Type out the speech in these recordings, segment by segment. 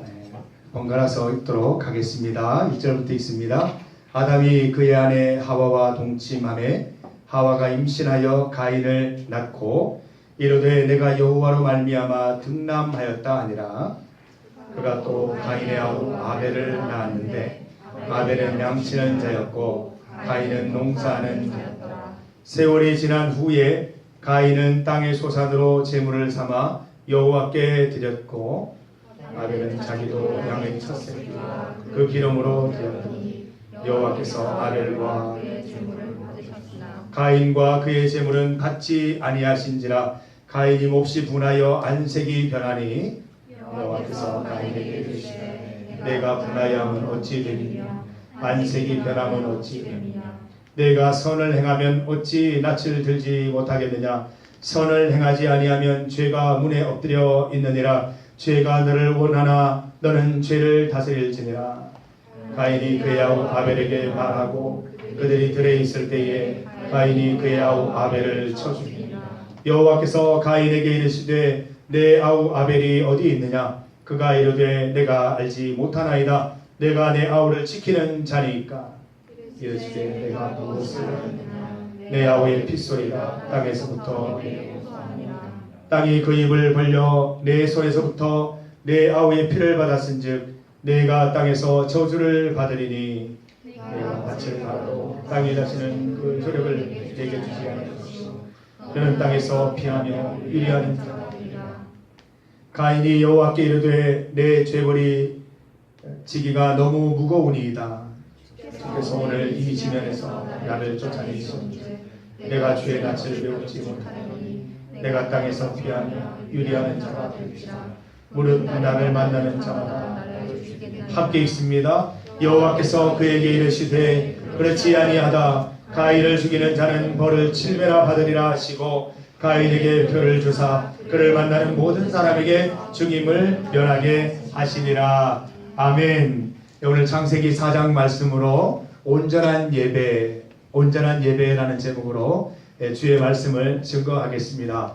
네, 번갈아서 읽도록 하겠습니다. 1절부터 읽습니다. 아담이 그의 아내 하와와 동침함에 하와가 임신하여 가인을 낳고 이르되 내가 여호와로 말미암아 등남하였다 하니라. 그가 또 가인의 아우 아벨을 낳았는데 아벨은 양치는 자였고 가인은 농사하는 자였더라. 세월이 지난 후에 가인은 땅의 소산으로 제물을 삼아 여호와께 드렸고 아벨은 자기도 양의 첫 새끼와 그 기름으로 드렸더니 여호와께서 아벨과 가인과 그의 제물은 같지 아니하신지라 가인이 몹시 분하여 안색이 변하니 여호와께서 가인에게 이르시되 내가 분하여함은 어찌 되느냐? 안색이 변함은 어찌 되느냐? 내가 선을 행하면 어찌 낯을 들지 못하겠느냐? 선을 행하지 아니하면 죄가 문에 엎드려 있느니라 죄가 너를 원하나 너는 죄를 다스릴지니라. 가인이 그의 아우 아벨에게 말하고 그들이 들에 있을 때에 가인이 그의 아우 아벨을 쳐주니 여호와께서 가인에게 이르시되 내 아우 아벨이 어디 있느냐? 그가 이르되 내가 알지 못하나이다. 내가 내 아우를 지키는 자니까. 이르시되 내가 무엇을 하느냐? 내 아우의 핏소리가 땅에서부터 땅이 그 입을 벌려 내 손에서부터 내 아우의 피를 받았은즉 내가 땅에서 저주를 받으리니. 내가 밭을 갈아도 땅에 다시는 그 효력을 내게 주지 아니하시고 그는 땅에서 피하며 유리하는 자라. 가인이 여호와께 이르되 내 죄벌이 지기가 너무 무거우니이다. 주께서 오늘 이 지면에서 나를 쫓아내시니 내가 주의 낯을 배우지 못하니 내가 땅에서 피하며 유리하는 자가 될지라 무릇 나를 만나는 자마다 함께 있습니다. 여호와께서 그에게 이르시되 그렇지 아니하다 가인을 죽이는 자는 벌을 칠배나 받으리라 하시고 가인에게 표를 주사 그를 만나는 모든 사람에게 죽임을 면하게 하시니라 아멘. 오늘 창세기 4장 말씀으로 온전한 예배, 온전한 예배라는 제목으로 예, 주의 말씀을 증거하겠습니다.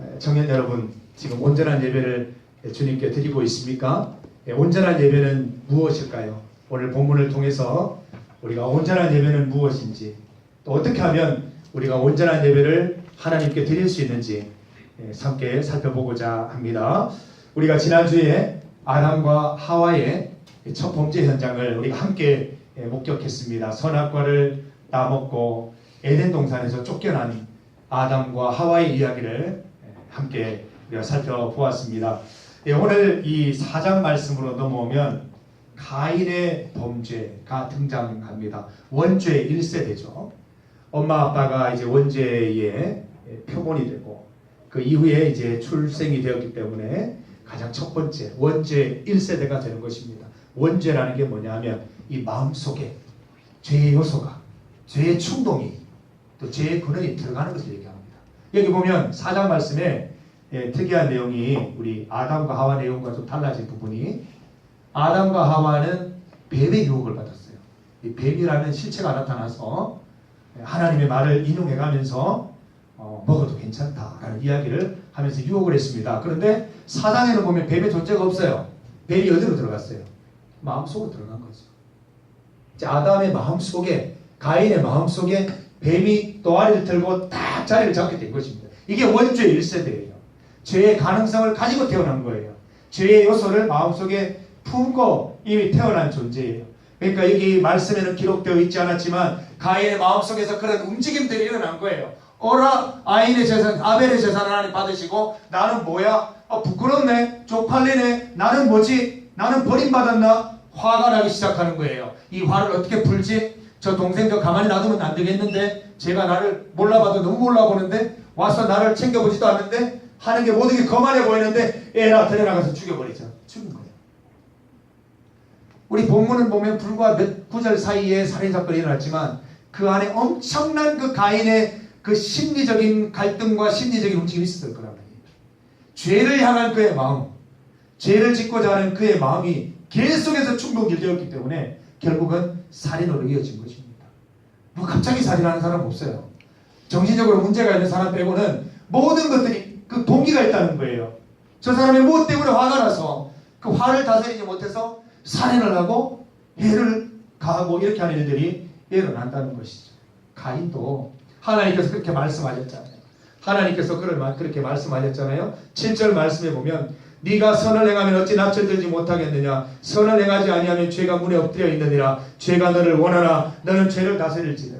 에, 청년 여러분, 지금 온전한 예배를 주님께 드리고 있습니까? 예, 온전한 예배는 무엇일까요? 오늘 본문을 통해서 우리가 온전한 예배는 무엇인지 또 어떻게 하면 우리가 온전한 예배를 하나님께 드릴 수 있는지 예, 함께 살펴보고자 합니다. 우리가 지난주에 아담과 하와의 첫 범죄 현장을 우리가 함께 예, 목격했습니다. 선악과를 따먹고 에덴 동산에서 쫓겨난 아담과 하와의 이야기를 예, 함께 살펴보았습니다. 예, 오늘 이 사장 말씀으로 넘어오면 가인의 범죄가 등장합니다. 원죄 1세대죠. 엄마 아빠가 이제 원죄의 표본이 되고 그 이후에 이제 출생이 되었기 때문에 가장 첫 번째 원죄 1세대가 되는 것입니다. 원죄라는 게 뭐냐면 이 마음속에 죄의 요소가 죄의 충동이 또 죄의 근원이 들어가는 것을 얘기합니다. 여기 보면 사장 말씀에 예, 특이한 내용이 우리 아담과 하와 내용과 좀 달라진 부분이 아담과 하와는 뱀의 유혹을 받았어요. 이 뱀이라는 실체가 나타나서 하나님의 말을 인용해가면서 어, 먹어도 괜찮다라는 이야기를 하면서 유혹을 했습니다. 그런데 사장에는 보면 뱀의 존재가 없어요. 뱀이 어디로 들어갔어요? 마음속으로 들어간 거죠. 아담의 마음속에 가인의 마음속에 뱀이 또아리를 들고 딱 자리를 잡게 된 것입니다. 이게 원죄의 1세대예요. 죄의 가능성을 가지고 태어난 거예요. 죄의 요소를 마음속에 품고 이미 태어난 존재예요. 그러니까 여기 말씀에는 기록되어 있지 않았지만 가인의 마음속에서 그런 움직임들이 일어난 거예요. 어라 아인의 재산 아벨의 재산을 하나님 받으시고 나는 뭐야? 아, 부끄럽네 쪽팔리네 나는 뭐지? 나는 버림받았나? 화가 나기 시작하는 거예요. 이 화를 어떻게 풀지? 저 동생 저 가만히 놔두면 안 되겠는데 제가 나를 몰라봐도 너무 몰라보는데 와서 나를 챙겨보지도 않는데 하는 게 모든 게 거만해 보이는데 애라 데려나가서 죽여버리죠. 죽인 거예요. 우리 본문을 보면 불과 몇 구절 사이에 살인사건이 일어났지만 그 안에 엄청난 그 가인의 그 심리적인 갈등과 심리적인 움직임이 있었을 거란 말이에요. 죄를 향한 그의 마음, 죄를 짓고자 하는 그의 마음이 계속해서 충동되었기 때문에 결국은 살인으로 이어진 것입니다. 뭐 갑자기 살인하는 사람 없어요. 정신적으로 문제가 있는 사람 빼고는 모든 것들이 그 동기가 있다는 거예요. 저 사람이 무엇 때문에 화가 나서 그 화를 다스리지 못해서 살인을 하고 해를 가하고 이렇게 하는 일들이 일어난다는 것이죠. 가인도 하나님께서 그렇게 말씀하셨잖아요. 하나님께서 그렇게 말씀하셨잖아요. 7절 말씀에 보면 네가 선을 행하면 어찌 납치 들지 못하겠느냐? 선을 행하지 아니하면 죄가 문에 엎드려 있느니라. 죄가 너를 원하나? 너는 죄를 다스릴지니라.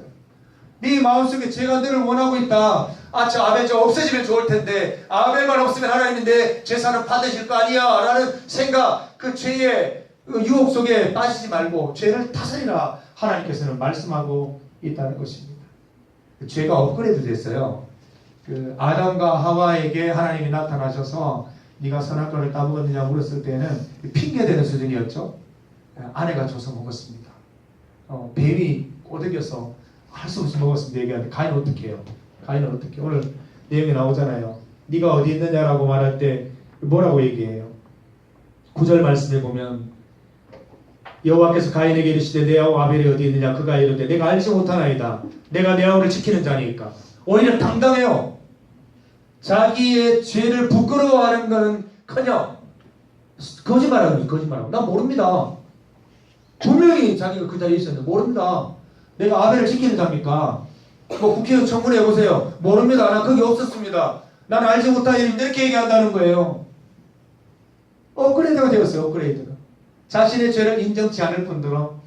네 마음속에 죄가 너를 원하고 있다. 아저 아벨 저 없어지면 좋을 텐데. 아벨만 없으면 하나님인데 제사는 받으실 거 아니야? 라는 생각 그 죄의 그 유혹 속에 빠지지 말고 죄를 다스리라. 하나님께서는 말씀하고 있다는 것입니다. 그 죄가 업그레이드 됐어요. 그 아담과 하와에게 하나님이 나타나셔서 네가 선악과를 따먹었느냐 물었을 때는 핑계대는 수준이었죠. 아내가 줘서 먹었습니다. 어, 뱀이 꼬드겨서 할 수 없이 먹었습니다. 얘기하는데 가인 어떻게 해요? 가인은 어떻게? 오늘 내용이 나오잖아요. 네가 어디 있느냐라고 말할 때 뭐라고 얘기해요? 구절 말씀에 보면 여호와께서 가인에게 이르시되 내 아우 아벨이 어디 있느냐 그가 이르되 내가 알지 못하나이다. 내가 내 아우를 지키는 자니까. 오히려 당당해요. 자기의 죄를 부끄러워하는 것은 커녕 거짓말하는 거지 거짓말하고 나 모릅니다. 분명히 자기가 그 자리에 있었는데 모릅니다. 내가 아벨을 지키는 자입니까? 뭐 국회의원 청문회 해보세요. 모릅니다. 나 거기 없었습니다. 나는 알지 못한 일인데 이렇게 얘기한다는 거예요. 업그레이드가 되었어요. 업그레이드가. 자신의 죄를 인정치 않을 뿐더러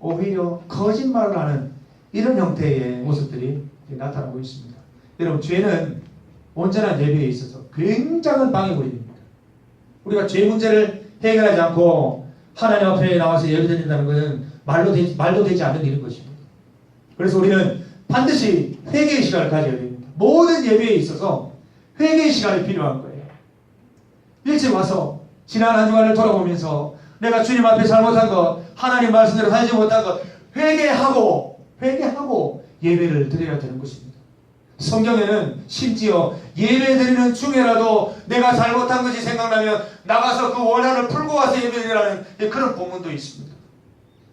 오히려 거짓말을 하는 이런 형태의 모습들이 나타나고 있습니다. 여러분 죄는 온전한 예배에 있어서 굉장한 방해물입니다. 우리가 죄 문제를 해결하지 않고 하나님 앞에 나와서 예배드린다는 것은 말로 되지, 말도 되지 않는 일인 것입니다. 그래서 우리는 반드시 회개의 시간을 가져야 됩니다. 모든 예배에 있어서 회개의 시간이 필요한 거예요. 일찍 와서 지난 한 주간을 돌아보면서 내가 주님 앞에 잘못한 것, 하나님 말씀대로 살지 못한 것 회개하고 회개하고 예배를 드려야 되는 것입니다. 성경에는 심지어 예배드리는 중에라도 내가 잘못한 것이 생각나면 나가서 그 원한을 풀고 와서 예배드리라는 그런 본문도 있습니다.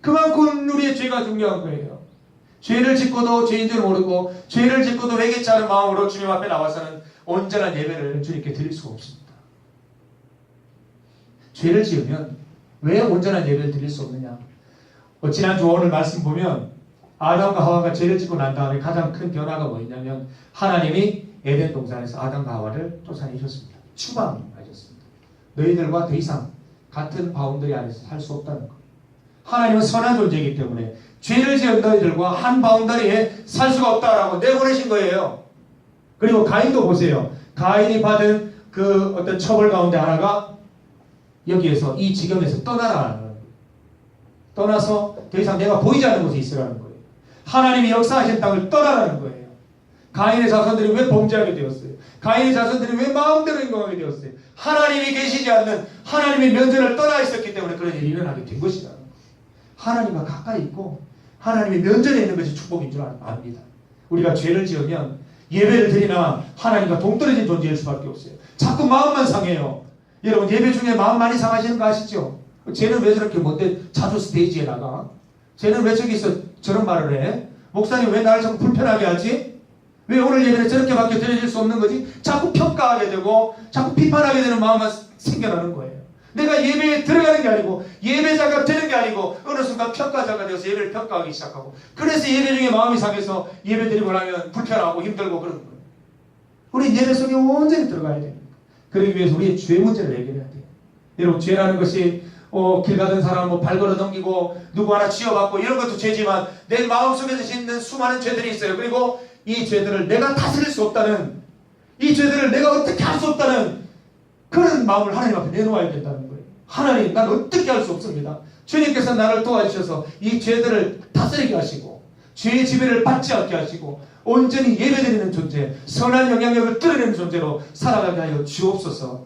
그만큼 우리의 죄가 중요한 거예요. 죄를 짓고도 죄인 줄 모르고 죄를 짓고도 회개치 않은 마음으로 주님 앞에 나와서는 온전한 예배를 주님께 드릴 수가 없습니다. 죄를 지으면 왜 온전한 예배를 드릴 수 없느냐? 어, 지난주 오늘 말씀 보면 아담과 하와가 죄를 짓고 난 다음에 가장 큰 변화가 뭐였냐면 하나님이 에덴 동산에서 아담과 하와를 쫓아내셨습니다. 추방하셨습니다. 너희들과 더 이상 같은 바운더리 안에서 살 수 없다는 것. 하나님은 선한 존재이기 때문에 죄를 지은 너희들과 한 바운더리에 살 수가 없다라고 내보내신 거예요. 그리고 가인도 보세요. 가인이 받은 그 어떤 처벌 가운데 하나가 여기에서 이 지경에서 거예요. 떠나서 더 이상 내가 보이지 않는 곳에 있으라는 거예요. 하나님이 역사하신 땅을 떠나라는 거예요. 가인의 자손들이 왜 범죄하게 되었어요? 가인의 자손들이 왜 마음대로 행동하게 되었어요? 하나님이 계시지 않는 하나님의 면전을 떠나 있었기 때문에 그런 일이 일어나게 된 거예요. 하나님과 가까이 있고 하나님의 면전에 있는 것이 축복인 줄 압니다. 우리가 죄를 지으면 예배를 드리나 하나님과 동떨어진 존재일 수밖에 없어요. 자꾸 마음만 상해요. 여러분 예배 중에 마음 많이 상하시는 거 아시죠? 쟤는 왜 저렇게 뭔데 자주 스테이지에 나가? 쟤는 왜 저기서 저런 말을 해? 목사님 왜 나를 자꾸 불편하게 하지? 왜 오늘 예배를 저렇게밖에 드려질 수 없는 거지? 자꾸 평가하게 되고 자꾸 비판하게 되는 마음만 생겨나는 거예요. 내가 예배에 들어가는 게 아니고 예배자가 되는 게 아니고 어느 순간 평가자가 되어서 예배를 평가하기 시작하고 그래서 예배 중에 마음이 상해서 예배 드리고 나면 불편하고 힘들고 그런 거예요. 우리 예배 속에 온전히 들어가야 됩니다. 그러기 위해서 우리의 죄 문제를 해결해야 돼요. 여러분 죄라는 것이 어, 길 가던 사람 뭐 발걸어 넘기고 누구 하나 쥐어받고 이런 것도 죄지만 내 마음속에 있는 수많은 죄들이 있어요. 그리고 이 죄들을 내가 다스릴 수 없다는 이 죄들을 내가 어떻게 할 수 없다는 그런 마음을 하나님 앞에 내놓아야 된다는 거예요. 하나님 난 어떻게 할 수 없습니다. 주님께서 나를 도와주셔서 이 죄들을 다스리게 하시고 죄의 지배를 받지 않게 하시고 온전히 예배드리는 존재, 선한 영향력을 끌어내는 존재로 살아가게 하여 주옵소서.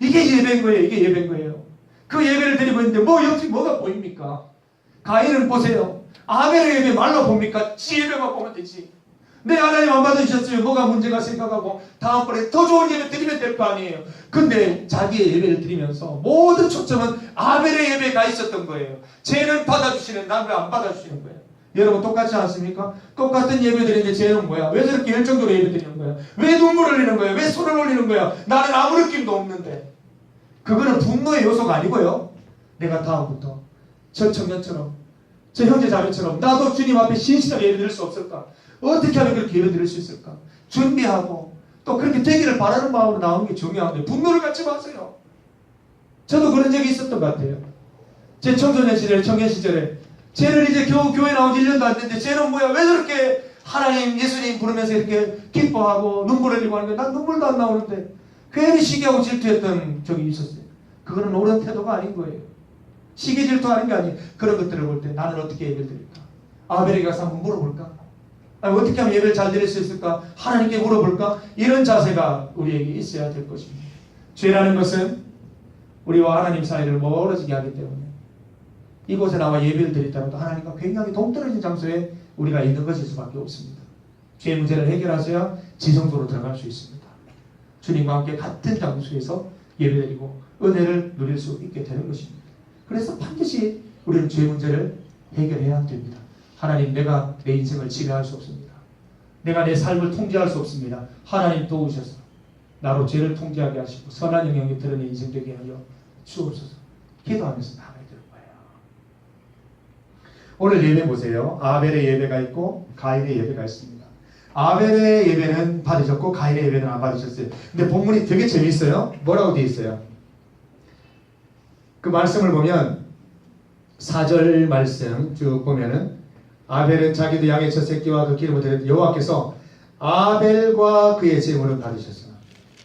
이게 예배인 거예요. 이게 예배인 거예요. 그 예배를 드리고 있는데 뭐 여기 뭐가 보입니까? 가인은 보세요. 아벨의 예배 말로 봅니까? 지 예배만 보면 되지. 내 하나님 안 받으셨으면 뭐가 문제가 생각하고 다음번에 더 좋은 예배 드리면 될 거 아니에요. 근데 자기의 예배를 드리면서 모든 초점은 아벨의 예배가 있었던 거예요. 쟤는 받아주시는 난 왜 안 받아주시는 거예요? 여러분 똑같지 않습니까? 똑같은 예배 드리는데 쟤는 뭐야? 왜 저렇게 열정적으로 예배 드리는 거야? 왜 눈물을 흘리는 거야? 왜 손을 올리는 거야? 나는 아무 느낌도 없는데. 그거는 분노의 요소가 아니고요. 내가 다음부터 저 청년처럼 저 형제 자매처럼 나도 주님 앞에 신실하게 예배드릴 수 없을까? 어떻게 하면 그렇게 예배드릴 수 있을까? 준비하고 또 그렇게 되기를 바라는 마음으로 나오는 게 중요한데 분노를 갖지 마세요. 저도 그런 적이 있었던 것 같아요. 제 청소년 시절에 청년 시절에 쟤는 이제 겨우 교회 나온 지 1년도 안 됐는데 쟤는 뭐야 왜 저렇게 하나님 예수님 부르면서 이렇게 기뻐하고 눈물 흘리고 하는 거야 난 눈물도 안 나오는데 괜히 시기하고 질투했던 적이 있었어요. 그거는 옳은 태도가 아닌 거예요. 시기 질투하는 게 아니에요. 그런 것들을 볼 때 나는 어떻게 예배를 드릴까? 아벨에게 가서 한번 물어볼까? 아니, 어떻게 하면 예배를 잘 드릴 수 있을까? 하나님께 물어볼까? 이런 자세가 우리에게 있어야 될 것입니다. 죄라는 것은 우리와 하나님 사이를 멀어지게 하기 때문에 이곳에 나와 예배를 드리더라도 하나님과 굉장히 동떨어진 장소에 우리가 있는 것일 수밖에 없습니다. 죄 문제를 해결하셔야 지성소로 들어갈 수 있습니다. 주님과 함께 같은 장소에서 예배드리고 은혜를 누릴 수 있게 되는 것입니다. 그래서 반드시 우리는 죄 문제를 해결해야 됩니다. 하나님 내가 내 인생을 지배할 수 없습니다. 내가 내 삶을 통제할 수 없습니다. 하나님 도우셔서 나로 죄를 통제하게 하시고 선한 영향이 드러내 인생 되게 하여 주옵소서. 기도하면서 나가야 되는 거예요. 오늘 예배 보세요. 아벨의 예배가 있고 가인의 예배가 있습니다. 아벨의 예배는 받으셨고 가인의 예배는 안 받으셨어요. 근데 본문이 되게 재밌어요. 뭐라고 되어 있어요? 그 말씀을 보면 4절 말씀 쭉 보면은 아벨은 자기도 양의 첫 새끼와 그 기름을 드렸 여호와께서 아벨과 그의 제물을 받으셨으나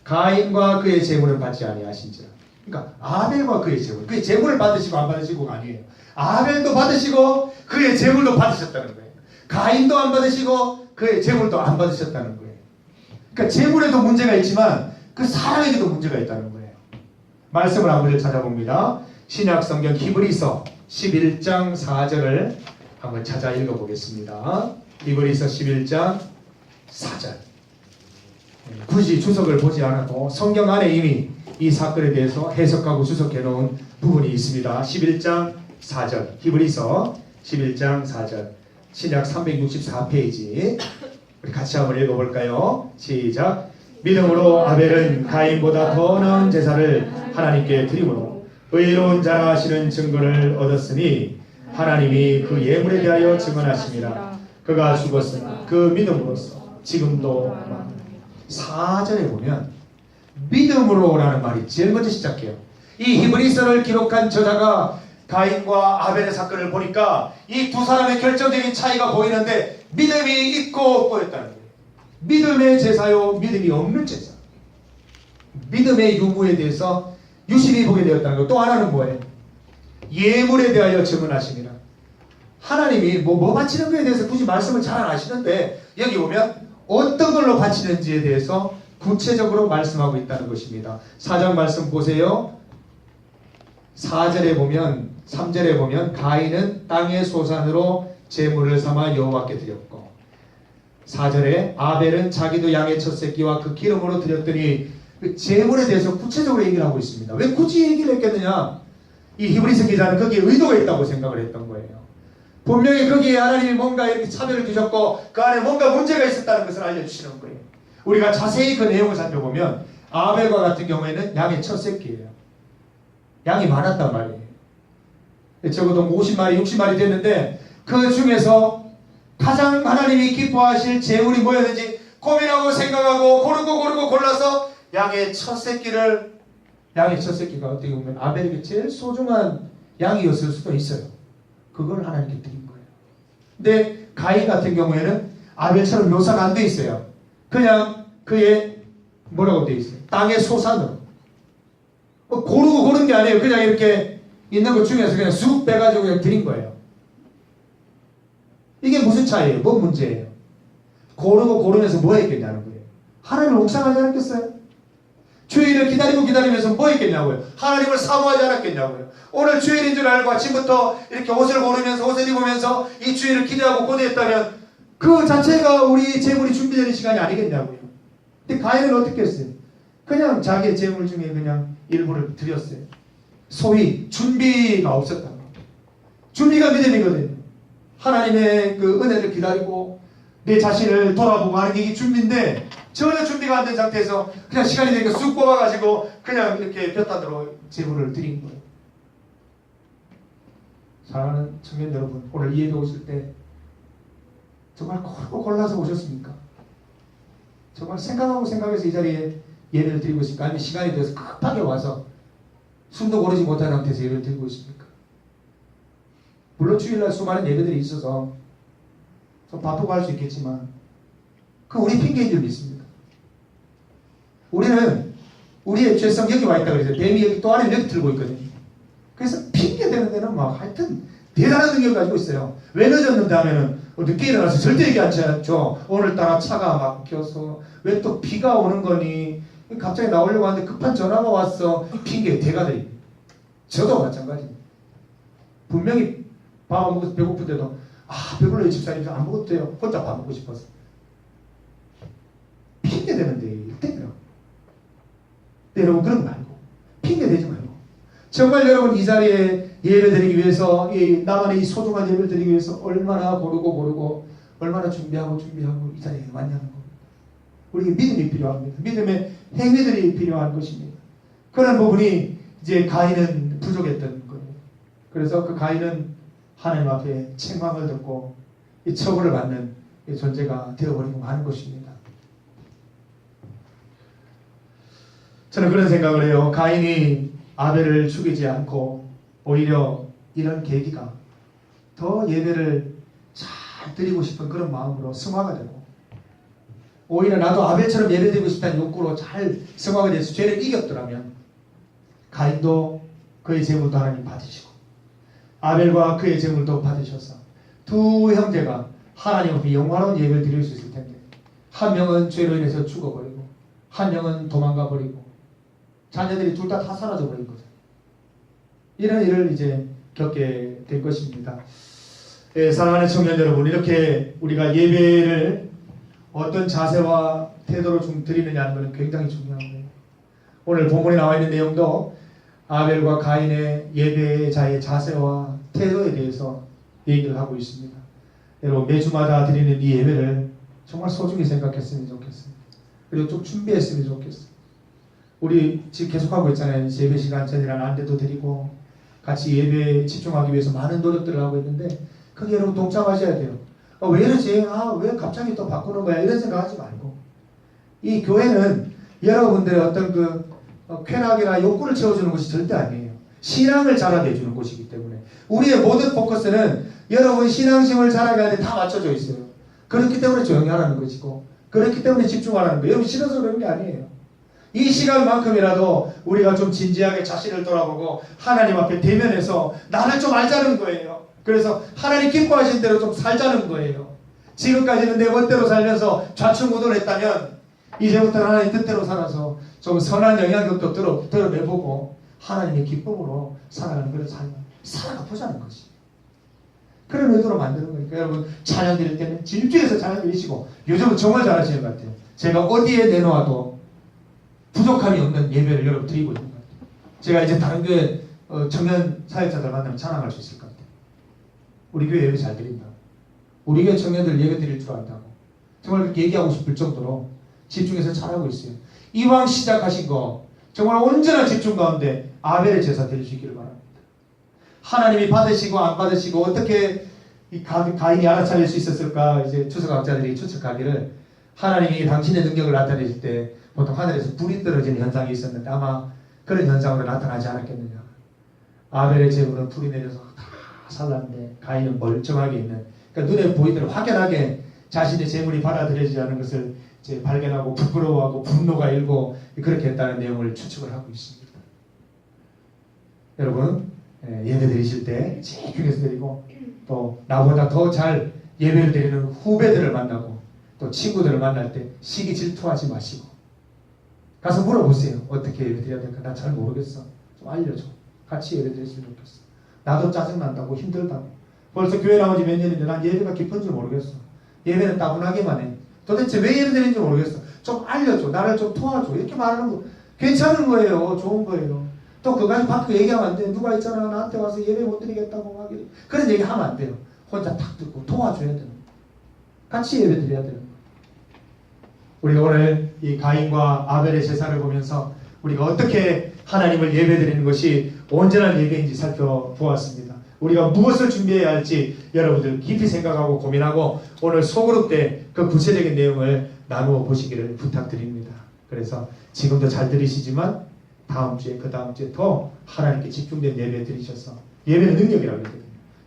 가인과 그의 제물을 받지 아니하신지라. 그러니까 아벨과 그의 제물, 그의 제물을 받으시고 안 받으시고가 아니에요. 아벨도 받으시고 그의 제물도 받으셨다는 거예요. 가인도 안 받으시고 그의 제물도 안 받으셨다는 거예요. 그러니까 제물에도 문제가 있지만 그 사랑에도 문제가 있다는 거예요. 말씀을 한 구절 찾아봅니다. 신약 성경 히브리서 11장 4절을 한번 찾아 읽어보겠습니다. 히브리서 11장 4절. 굳이 주석을 보지 않아도 성경 안에 이미 이 사건에 대해서 해석하고 주석해 놓은 부분이 있습니다. 11장 4절. 히브리서 11장 4절. 신약 364페이지. 우리 같이 한번 읽어볼까요? 시작. 믿음으로 아벨은 가인보다 더 나은 제사를 하나님께 드림으로 의로운 자라 하시는 증거를 얻었으니 하나님이 그 예물에 대하여 증언하심이라 그가 죽었으나 그 믿음으로써 지금도 4절에 보면 믿음으로라는 말이 제일 먼저 시작해요. 이 히브리서를 기록한 저자가 가인과 아벨의 사건을 보니까 이 두 사람의 결정적인 차이가 보이는데 믿음이 있고 없고 였다는 거예요. 믿음의 제사요, 믿음이 없는 제사. 믿음의 유무에 대해서 유심히 보게 되었다는 것. 또 하나는 뭐예요? 예물에 대하여 증언하십니다. 하나님이 뭐, 뭐 바치는 거에 대해서 굳이 말씀을 잘안 하시는데 여기 보면 어떤 걸로 바치는지에 대해서 구체적으로 말씀하고 있다는 것입니다. 4장 말씀 보세요. 4절에 보면 3절에 보면 가인은 땅의 소산으로 제물을 삼아 여호와께 드렸고 4절에 아벨은 자기도 양의 첫 새끼와 그 기름으로 드렸더니 그 제물에 대해서 구체적으로 얘기를 하고 있습니다. 왜 굳이 얘기를 했겠느냐? 이 히브리서 기자는 거기에 의도가 있다고 생각을 했던 거예요. 분명히 거기에 하나님이 뭔가 이렇게 차별을 두셨고 그 안에 뭔가 문제가 있었다는 것을 알려주시는 거예요. 우리가 자세히 그 내용을 살펴보면 아벨과 같은 경우에는 양의 첫 새끼예요. 양이 많았단 말이에요. 적어도 50마리, 60마리 됐는데 그 중에서 가장 하나님이 기뻐하실 제물이 뭐였는지 고민하고 생각하고 고르고 고르고 골라서 양의 첫 새끼를 양의 첫 새끼가 어떻게 보면 아벨에게 제일 소중한 양이었을 수도 있어요. 그걸 하나님께 드린 거예요. 근데 가인 같은 경우에는 아벨처럼 묘사가 안 돼 있어요. 그냥 그의 뭐라고 돼 있어요? 땅의 소산으로. 뭐 고르고 고른 게 아니에요. 그냥 이렇게 있는 것 중에서 그냥 쑥 빼가지고 그냥 드린 거예요. 이게 무슨 차이예요? 뭔 문제예요? 고르고 고르면서 뭐 했겠냐는 거예요. 하나님을 옥상하지 않았겠어요? 주일을 기다리고 기다리면서 뭐 했겠냐고요? 하나님을 사모하지 않았겠냐고요? 오늘 주일인 줄 알고 아침부터 이렇게 옷을 고르면서 옷을 입으면서 이 주일을 기대하고 고대했다면 그 자체가 우리 재물이 준비되는 시간이 아니겠냐고요? 근데 가인은 어떻게 했어요? 그냥 자기의 재물 중에 그냥 일부를 드렸어요. 소위 준비가 거예요. 준비가 믿음이거든요. 하나님의 그 은혜를 기다리고 내 자신을 돌아보고 하는 게 준비인데 전혀 준비가 안 된 상태에서 그냥 시간이 되니까 쑥 뽑아가지고 그냥 이렇게 볕단으로 제물을 드린 거예요. 사랑하는 청년 여러분, 오늘 예배 오실 때 정말 고르고 골라서 오셨습니까? 정말 생각하고 생각해서 이 자리에 예배를 드리고 있습니까? 아니면 시간이 되어서 급하게 와서 숨도 고르지 못한 상태에서 예배를 드리고 있습니까? 물론 주일날 수많은 예배들이 있어서 좀 바쁘고 할 수 있겠지만 그 우리 핑계인 줄 믿습니다. 우리는 우리의 죄성 여기 와 있다 그랬어요. 뱀이 여기 또 안에 여기 들고 있거든요. 그래서 핑계 대는 데는 막 하여튼 대단한 능력을 가지고 있어요. 왜 늦었는데 하면은 어, 늦게 일어나서 절대 얘기하지 않죠. 오늘따라 차가 막혀서 왜 또 비가 오는 거니 갑자기 나오려고 하는데 급한 전화가 왔어. 핑계 대가 돼. 저도 마찬가지입니다. 분명히 밥안 먹어서 배고픈데도 아 배불러요 집사님 안 먹어도 돼요. 혼자 밥 먹고 싶어서. 핑계 대는데 여러분 그런 거 말고 핑계 대지 말고 정말 여러분 이 자리에 예배 드리기 위해서 이 나만의 이 소중한 예배를 드리기 위해서 얼마나 고르고 고르고 얼마나 준비하고 준비하고 이 자리에 왔냐는 겁니다. 우리에게 믿음이 필요합니다. 믿음의 행위들이 필요한 것입니다. 그런 부분이 이제 가인은 부족했던 거예요. 그래서 그 가인은 하나님 앞에 책망을 듣고 이 처벌을 받는 이 존재가 되어버리고 마는 것입니다. 저는 그런 생각을 해요. 가인이 아벨을 죽이지 않고 오히려 이런 계기가 더 예배를 잘 드리고 싶은 그런 마음으로 승화가 되고 오히려 나도 아벨처럼 예배 드리고 싶다는 욕구로 잘 승화가 돼서 죄를 이겼더라면 가인도 그의 재물도 하나님 받으시고 아벨과 그의 재물도 받으셔서 두 형제가 하나님 앞에 영화로운 예배를 드릴 수 있을 텐데 한 명은 죄로 인해서 죽어버리고 한 명은 도망가 버리고 자녀들이 둘 다 다 사라져 버린 거죠. 이런 일을 이제 겪게 될 것입니다. 예, 사랑하는 청년 여러분, 이렇게 우리가 예배를 어떤 자세와 태도로 좀 드리느냐는 것은 굉장히 중요한 거예요. 오늘 본문에 나와 있는 내용도 아벨과 가인의 예배자의 자세와 태도에 대해서 얘기를 하고 있습니다. 여러분 매주마다 드리는 이 예배를 정말 소중히 생각했으면 좋겠습니다. 그리고 좀 준비했으면 좋겠습니다. 우리 지금 계속하고 있잖아요. 예배 시간 전이랑 안대도 드리고 같이 예배에 집중하기 위해서 많은 노력들을 하고 있는데 그게 여러분 동참하셔야 돼요. 어, 왜 이러지? 아, 왜 갑자기 또 바꾸는 거야? 이런 생각 하지 말고. 이 교회는 여러분들의 어떤 그 어, 쾌락이나 욕구를 채워주는 곳이 절대 아니에요. 신앙을 자라게 해주는 곳이기 때문에. 우리의 모든 포커스는 여러분 신앙심을 자라게 하는데 다 맞춰져 있어요. 그렇기 때문에 조용히 하라는 것이고, 그렇기 때문에 집중하라는 거예요. 여러분 싫어서 그런 게 아니에요. 이 시간만큼이라도 우리가 좀 진지하게 자신을 돌아보고 하나님 앞에 대면해서 나를 좀 알자는 거예요. 그래서 하나님 기뻐하신 대로 좀 살자는 거예요. 지금까지는 내 멋대로 살면서 좌충우돌 했다면 이제부터는 하나님 뜻대로 살아서 좀 선한 영향력도 들어, 들어내보고 하나님의 기쁨으로 살아가는 그런 삶을 살아가 보자는 것이. 그런 의도로 만드는 거니까 여러분 찬양 드릴 때는 집중해서 찬양 드리시고 요즘은 정말 잘하시는 것 같아요. 제가 어디에 내놓아도 부족함이 없는 예배를 여러분 드리고 있는 것 같아요. 제가 이제 다른 교회 어, 청년 사역자들 만나면 찬양할 수 있을 것 같아요. 우리 교회 예배 잘 드린다. 우리 교회 청년들 예배 드릴 줄 안다고. 정말 얘기하고 싶을 정도로 집중해서 잘하고 있어요. 이왕 시작하신 거 정말 온전한 집중 가운데 아벨의 제사 드리시기를 바랍니다. 하나님이 받으시고 안 받으시고 어떻게 이 가, 가인이 알아차릴 수 있었을까 이제 추석학자들이 추측하기를 하나님이 당신의 능력을 나타내실 때 보통 하늘에서 불이 떨어지는 현상이 있었는데 아마 그런 현상으로 나타나지 않았겠느냐. 아벨의 제물은 불이 내려서 다 살랐는데 가인은 멀쩡하게 있는 그러니까 눈에 보이대로 확연하게 자신의 제물이 받아들여지지 않은 것을 이제 발견하고 부끄러워하고 분노가 일고 그렇게 했다는 내용을 추측을 하고 있습니다. 여러분 예, 예배 드리실 때 집중해서 드리고 또 나보다 더 잘 예배를 드리는 후배들을 만나고 또 친구들을 만날 때 시기 질투하지 마시고 가서 물어보세요. 어떻게 예배 드려야 될까? 나 잘 모르겠어. 좀 알려줘. 같이 예배 드렸으면 좋겠어. 나도 짜증난다고 힘들다고. 벌써 교회 나온 지몇 년인데 난 예배가 깊은 줄 모르겠어. 예배는 따분하게만 해. 도대체 왜 예배 드리는지 모르겠어. 좀 알려줘. 나를 좀 도와줘. 이렇게 말하는 거 괜찮은 거예요. 좋은 거예요. 또 그까지 밖에 얘기하면 안 돼. 누가 있잖아. 나한테 와서 예배 못 드리겠다고 하기. 그런 얘기 하면 안 돼요. 혼자 탁 듣고 도와줘야 되는 거. 같이 예배 드려야 되는 거. 우리가 오늘 이 가인과 아벨의 제사를 보면서 우리가 어떻게 하나님을 예배드리는 것이 온전한 예배인지 살펴보았습니다. 우리가 무엇을 준비해야 할지 여러분들 깊이 생각하고 고민하고 오늘 소그룹 때 그 구체적인 내용을 나누어 보시기를 부탁드립니다. 그래서 지금도 잘 들으시지만 다음 주에 그 다음 주에 더 하나님께 집중된 예배 드리셔서 예배는 능력이라고 했거든요.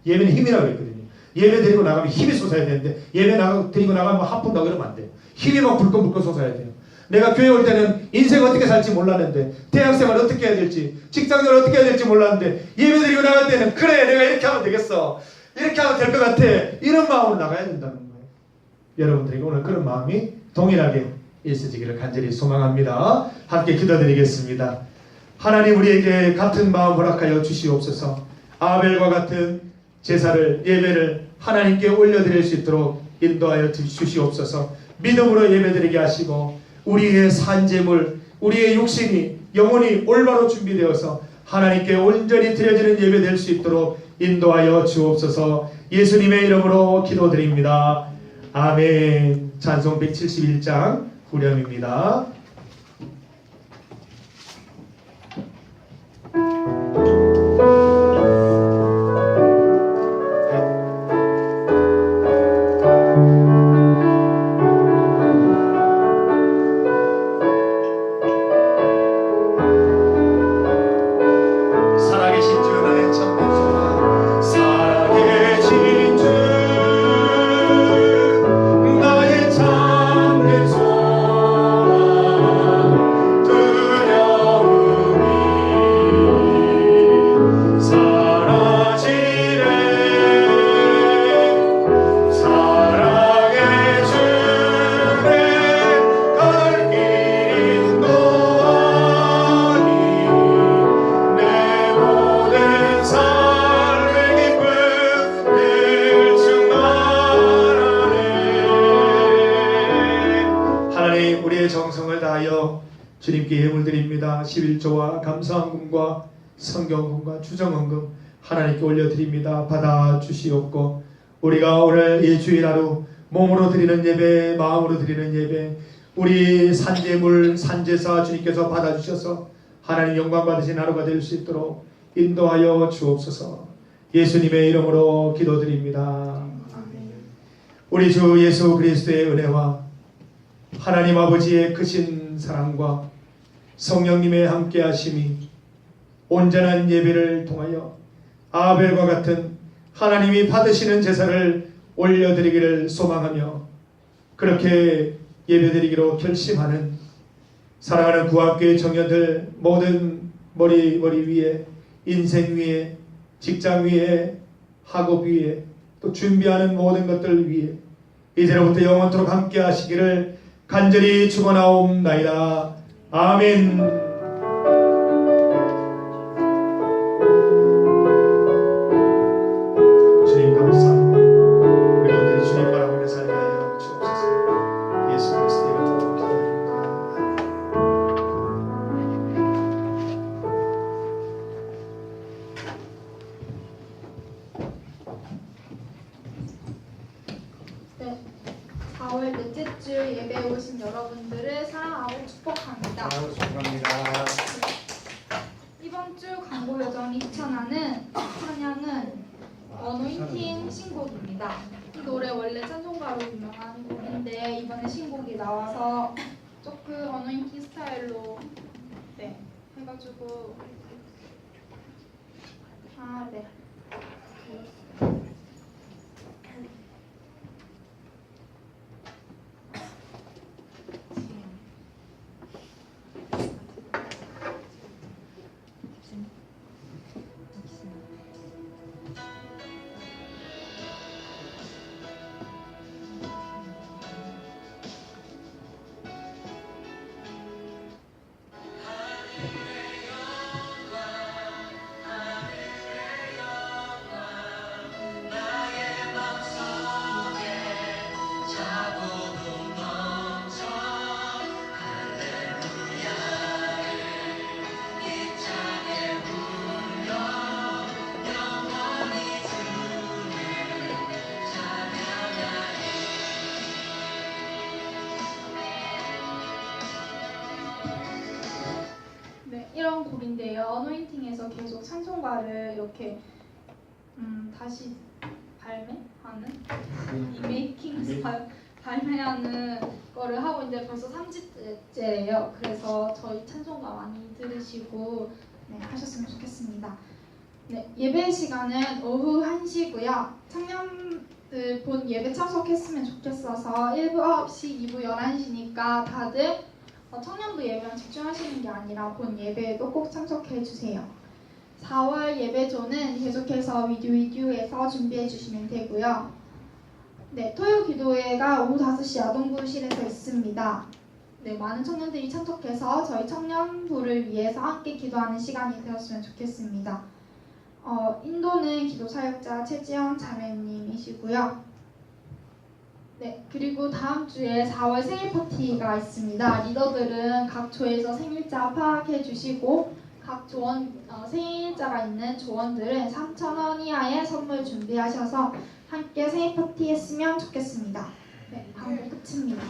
예배는 힘이라고 했거든요. 예배 드리고 나가면 힘이 솟아야 되는데 예배 나가 드리고 나가면 하품다 그러면 안 돼요. 힘이 막 불끈불끈 솟아야 돼요. 내가 교회 올 때는 인생 어떻게 살지 몰랐는데 대학생활 어떻게 해야 될지 직장생활 어떻게 해야 될지 몰랐는데 예배 드리고 나갈 때는 그래 내가 이렇게 하면 되겠어 이렇게 하면 될 것 같아 이런 마음으로 나가야 된다는 거예요. 여러분들에게 오늘 그런 마음이 동일하게 있으시기를 간절히 소망합니다. 함께 기도드리겠습니다. 하나님 우리에게 같은 마음 허락하여 주시옵소서. 아벨과 같은 제사를 예배를 하나님께 올려드릴 수 있도록 인도하여 주시옵소서. 믿음으로 예배드리게 하시고 우리의 산재물, 우리의 육신이 영혼이 올바로 준비되어서 하나님께 온전히 드려지는 예배 될 수 있도록 인도하여 주옵소서. 예수님의 이름으로 기도드립니다. 아멘. 찬송 171장 후렴입니다. 받아 주시옵고 우리가 오늘 이 주일 하루 몸으로 드리는 예배 마음으로 드리는 예배 우리 산재물 산제사 주님께서 받아주셔서 하나님 영광 받으신 하루가 될 수 있도록 인도하여 주옵소서. 예수님의 이름으로 기도드립니다. 우리 주 예수 그리스도의 은혜와 하나님 아버지의 크신 사랑과 성령님의 함께하심이 온전한 예배를 통하여 아벨과 같은 하나님이 받으시는 제사를 올려드리기를 소망하며 그렇게 예배드리기로 결심하는 사랑하는 구학교의 청년들 모든 머리 머리 위에 인생 위에 직장 위에 학업 위에 또 준비하는 모든 것들 위에 이제로부터 영원토록 함께 하시기를 간절히 축원하옵나이다. 아멘. 찬송가를 이렇게 음, 다시 발매하는 리메이킹 발, 발매하는 거를 하고 이제 벌써 3집째예요. 그래서 저희 찬송가 많이 들으시고 네, 하셨으면 좋겠습니다. 네, 예배 시간은 오후 1시고요. 청년들 본 예배 참석했으면 좋겠어서 1부 9시, 2부 11시니까 다들 어, 청년부 예배만 집중하시는 게 아니라 본 예배에도 꼭 참석해 주세요. 4월 예배조는 계속해서 위듀 위듀에서 준비해 주시면 되고요. 네, 토요 기도회가 오후 5시 아동부실에서 있습니다. 네, 많은 청년들이 참석해서 저희 청년부를 위해서 함께 기도하는 시간이 되었으면 좋겠습니다. 어, 인도는 기도 사역자 최지영 자매님이시고요. 네, 그리고 다음 주에 4월 생일 파티가 있습니다. 리더들은 각 조에서 생일자 파악해 주시고 각 조원 어, 생일자가 있는 조원들은 3,000원 이하의 선물 준비하셔서 함께 생일 파티 했으면 좋겠습니다. 네, 방금 네. 끝입니다.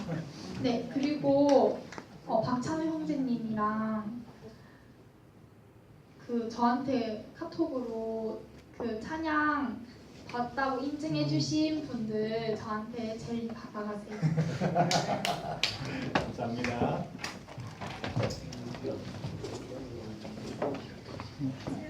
네, 그리고 어, 박찬우 형제님이랑 그 저한테 카톡으로 그 찬양 봤다고 인증해 음. 주신 분들 저한테 젤리 받아가세요. 감사합니다. Obrigado.